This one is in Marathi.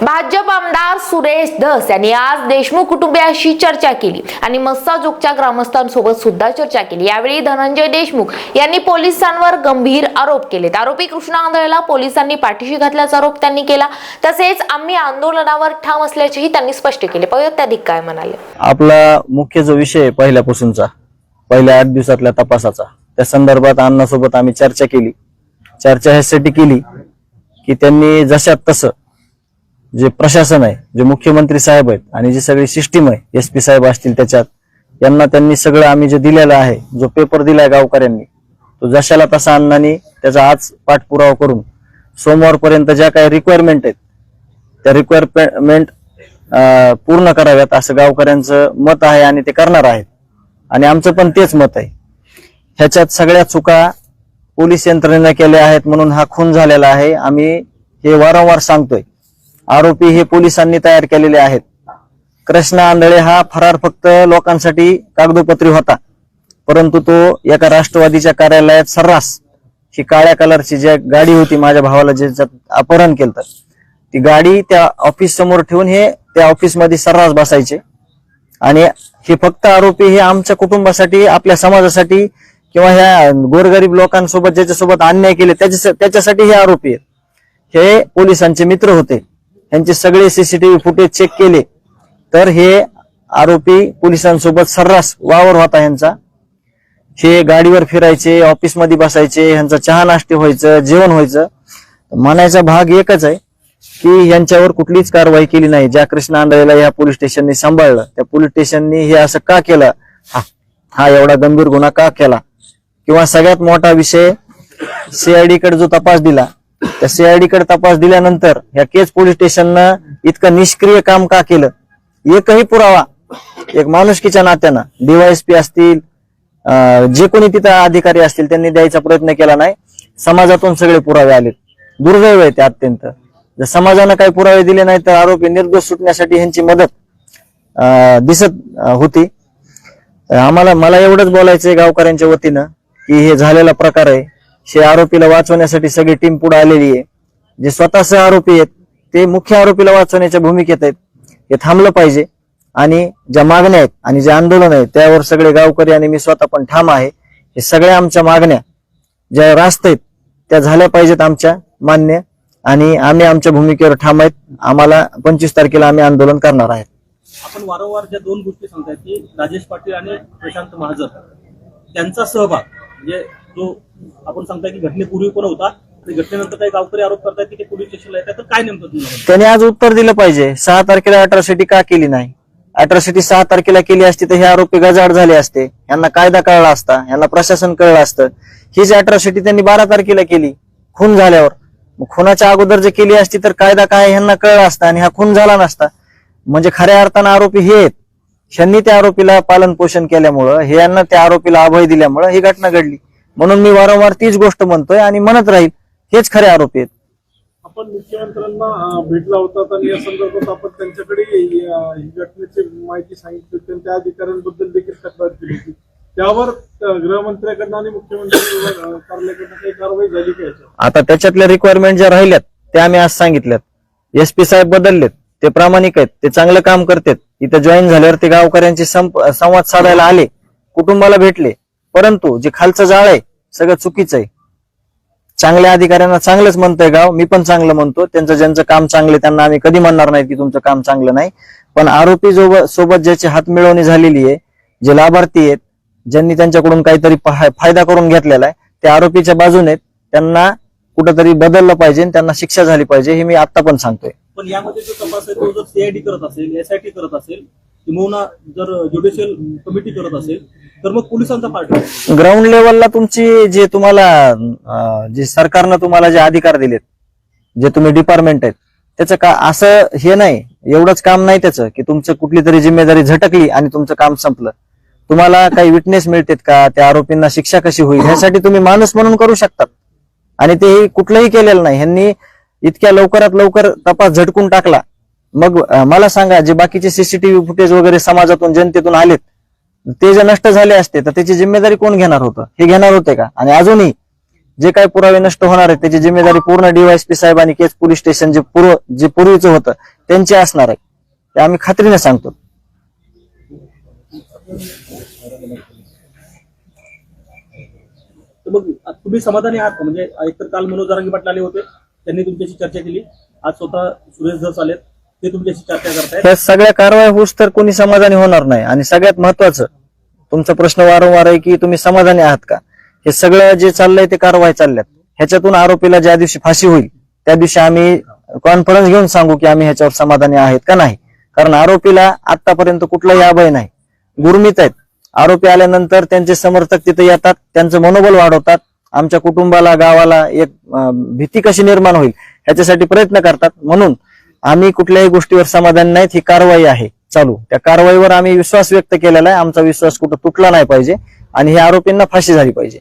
भाजप आमदार सुरेश धस यांनी आज देशमुख कुटुंबियाशी चर्चा केली आणि मस्साजोगच्या ग्रामस्थांसोबत सुद्धा चर्चा केली. यावेळी धनंजय देशमुख यांनी पोलिसांवर गंभीर आरोप केलेत. आरोपी कृष्णा आंधळेला पोलिसांनी पाठीशी घातल्याचा आरोप त्यांनी केला. तसेच आम्ही आंदोलनावर ठाम असल्याचेही त्यांनी स्पष्ट केले. पाहूयात अधिक काय म्हणाले आपला मुख्य जो विषय पहिल्यापासूनचा. पहिल्या आठ दिवसातल्या तपासाचा. त्या संदर्भात अण्णासोबत आम्ही चर्चा केली. चर्चा ह्यासाठी केली की त्यांनी जशात तसं जे प्रशासन आहे जे मुख्यमंत्री साहेब आहेत आणि जी सगळी सिस्टीम आहे एस पी साहेब असतील त्याच्यात यांना त्यांनी सगळं आम्ही जे दिलेलं आहे जो पेपर दिलाय गावकऱ्यांनी तो जशाला तसा अण्णांनी त्याचा आज पाठपुरावा करून सोमवारपर्यंत ज्या काही रिक्वायरमेंट आहेत त्या रिक्वायरमेंट पूर्ण कराव्यात असं गावकऱ्यांचं मत आहे आणि ते करणार आहेत. आणि आमचं पण तेच मत आहे. ह्याच्यात सगळ्या चुका पोलीस यंत्रणेनं केल्या आहेत म्हणून हा खून झालेला आहे. आम्ही हे वारंवार सांगतोय. आरोपी हे पोलिसांनी तयार केलेले आहेत. कृष्णा आंधळे हा फरार फक्त लोकांसाठी कागदोपत्री होता परंतु तो एका राष्ट्रवादीच्या कार्यालयात सर्रास ही काळ्या कलरची जी गाडी होती माझ्या भावाला ज्याच्यात अपहरण केलं ती गाडी त्या ऑफिस समोर ठेवून हे त्या ऑफिसमध्ये सर्रास बसायचे. आणि हे फक्त आरोपी हे आमच्या कुटुंबासाठी आपल्या समाजासाठी किंवा ह्या गोरगरीब लोकांसोबत ज्याच्यासोबत अन्याय केले त्याच्या त्याच्यासाठी हे आरोपी आहेत. हे पोलिसांचे मित्र होते. यांचे सगळे सीसीटीव्ही फुटेज चेक केले. तर हे आरोपी पोलिसांसोबत सर्रास वावर होता यांचा. हे गाडीवर फिरायचे ऑफिसमध्ये बसायचे ह्यांचा चहा नाश्ते व्हायचं जेवण व्हायचं. म्हणायचा भाग एकच आहे की यांच्यावर कुठलीच कारवाई केली नाही. ज्या कृष्ण आंधळेला या पोलीस स्टेशनने सांभाळलं त्या पोलीस स्टेशननी हे असं का केलं? हा हा एवढा गंभीर गुन्हा का केला? किंवा सगळ्यात मोठा विषय सीआयडी कडे जो तपास दिला त्या सीआयडी कडे तपास दिल्यानंतर या केज पोलीस स्टेशननं इतकं निष्क्रिय काम का केलं? एकही पुरावा एक माणुसकीच्या नात्यानं. डीवायएसपी असतील जे कोणी तिथं अधिकारी असतील त्यांनी द्यायचा प्रयत्न केला नाही. समाजातून सगळे पुरावे आले दुर्दैव आहे ते अत्यंत. जर समाजानं काही पुरावे दिले नाही तर आरोपी निर्दोष सुटण्यासाठी ह्यांची मदत अं, दिसत होती. आम्हाला मला एवढंच बोलायचंय गावकऱ्यांच्या वतीनं की हे झालेला प्रकार आहे. हे आरोपीला वाचवण्यासाठी सगळी टीम पुढे आलेली आहे. जे स्वतः आरोपी आहेत ते मुख्य आरोपीला वाचवण्याच्या भूमिकेत आहेत. हे थांबलं पाहिजे. आणि ज्या मागण्या आहेत आणि जे आंदोलन आहे त्यावर सगळे गावकरी आणि मी स्वतः पण ठाम आहे. हे सगळ्या आमच्या मागण्या ज्या रास्त आहेत त्या झाल्या पाहिजेत आमच्या मान्य. आणि आम्ही आमच्या भूमिकेवर ठाम आहेत. आम्हाला पंचवीस तारखेला आम्ही आंदोलन करणार आहेत. आपण वारंवार ज्या दोन गोष्टी सांगताय की राजेश पाटील आणि प्रशांत महाजन त्यांचा सहभाग म्हणजे जो आपण सांगताय की घटनेपूर्वी पण होता आणि घटनेनंतर काही गावकरी आरोप करतायत की ते पोलीस स्टेशनला येतात. तर काय नेमकं तुम्हाला त्याने आज उत्तर दिलं पाहिजे. सहा तारखेला अट्रॉसिटी का केली नाही? अट्रॉसिटी सहा तारखेला केली असती तर हे आरोपी गजाड झाले असते. यांना कायदा कळला असता. यांना प्रशासन कळलं असतं. हीच अट्रॉसिटी त्यांनी बारा तारखेला केली खून झाल्यावर. मग खुनाच्या अगोदर जर केली असती तर कायदा काय ह्यांना कळला असता आणि हा खून झाला नसता. म्हणजे खऱ्या अर्थानं आरोपी हे आहेत. ह्यांनी त्या आरोपीला पालन पोषण केल्यामुळं हे यांना त्या आरोपीला अभय दिल्यामुळं ही घटना घडली. म्हणून मी वारंवार तीच गोष्ट म्हणतोय आणि म्हणत राहील हेच खरे आरोपी आहेत. आपण मुख्यमंत्र्यांना भेटला होता आणि या संदर्भात आपण त्यांच्याकडे घटनेची माहिती सांगितली होती आणि त्या अधिकाऱ्यांबद्दल देखील तक्रार केली होती. त्यावर गृहमंत्र्याकडनं आणि मुख्यमंत्री कार्यालयाकडनं काही कारवाई झाली का याच्यावर? आता त्याच्यातल्या रिक्वायरमेंट ज्या राहिल्यात त्या आम्ही आज सांगितल्यात. एस पी साहेब बदललेत ते प्रामाणिक आहेत ते चांगलं काम करतात. इथं जॉईन झाल्यावर ते गावकऱ्यांशी संवाद साधायला आले कुटुंबाला भेटले परंतु जे खालचं जाळ आहे सगळं चुकीचं आहे. चांगल्या अधिकाऱ्यांना चांगलंच म्हणतंय गाव मी पण चांगलं म्हणतो. त्यांचं ज्यांचं काम चांगलं त्यांना आम्ही कधी म्हणणार नाही की तुमचं काम चांगलं नाही. पण आरोपी जो सोबत ज्याची हात मिळवणी झालेली आहे जे लाभार्थी आहेत ज्यांनी त्यांच्याकडून काहीतरी फायदा करून घेतलेला आहे त्या आरोपीच्या बाजूने त्यांना कुठंतरी बदललं पाहिजे आणि त्यांना शिक्षा झाली पाहिजे हे मी आता पण सांगतोय. पण यामध्ये जो तपास आहे तो जर सीआयडी करत असेल एसआयटी करत असेल किंवा जर ज्युडिशियल कमिटी करत असेल तर मग पोलिसांचा पार्ट ग्राउंड लेवलला तुमची जे तुम्हाला अं, जे सरकारनं तुम्हाला जे अधिकार दिलेत जे तुम्ही डिपार्टमेंट आहेत त्याचं का असं हे नाही एवढंच काम नाही त्याचं की तुमचं कुठली तरी जिम्मेदारी झटकली आणि तुमचं काम संपलं. तुम्हाला काही विटनेस मिळतेत का? त्या आरोपींना शिक्षा कशी होईल? ह्यासाठी तुम्ही माणूस म्हणून करू शकतात. आणि तेही कुठलंही केलेलं नाही. ह्यांनी इतक्या लवकरात लवकर तपास झटकून टाकला मग मला सांगा जे बाकीचे सीसीटीव्ही फुटेज वगैरे समाजातून जनतेतून आलेत ते जे नष्ट झाले असते तर त्याची जिम्मेदारी कोण घेणार होतं? हे घेणार होते का? आणि अजूनही जे काही पुरावे नष्ट होणार आहेत त्याची जिम्मेदारी पूर्ण डीवायसपी साहेब आणि केस पोलीस स्टेशन जे पूर्व जे पूर्वीचं होतं त्यांची असणार आहे. ते आम्ही खात्रीने सांगतो. मग तुम्ही समाधानी आहात म्हणजे एकतर काल मनोज जरांगे पाटील आले होते त्यांनी तुमच्याशी चर्चा केली. आज स्वतः सुरेश धस आलेत. ते तुमच्याशी चर्चा करतायत? ह्या सगळ्या कारवाई होऊस तर कोणी समाधानी होणार नाही. आणि सगळ्यात महत्वाचं तुमचा प्रश्न वारंवार आहे की तुम्ही समाधानी आहात का? हे सगळं जे चाललंय ते कारवाई चालल्यात. ह्याच्यातून आरोपीला ज्या दिवशी फाशी होईल त्या दिवशी आम्ही कॉन्फरन्स घेऊन सांगू की आम्ही ह्याच्यावर समाधानी आहेत का नाही. कारण आरोपीला आतापर्यंत कुठलाही अभय नाही. गुरमीत आहेत. आरोपी आल्यानंतर त्यांचे समर्थक तिथे येतात त्यांचं मनोबल वाढवतात. आमच्या कुटुंबाला गावाला एक भीती कशी निर्माण होईल ह्याच्यासाठी प्रयत्न करतात. म्हणून आम्ही कुठल्याही गोष्टीवर समाधान नाहीत ही कारवाई आहे. चालू. त्या कारवाईवर आम्ही विश्वास व्यक्त केलेला आहे. आमचा विश्वास कुठं तुटला नाही पाहिजे आणि ह्या आरोपींना फाशी झाली पाहिजे.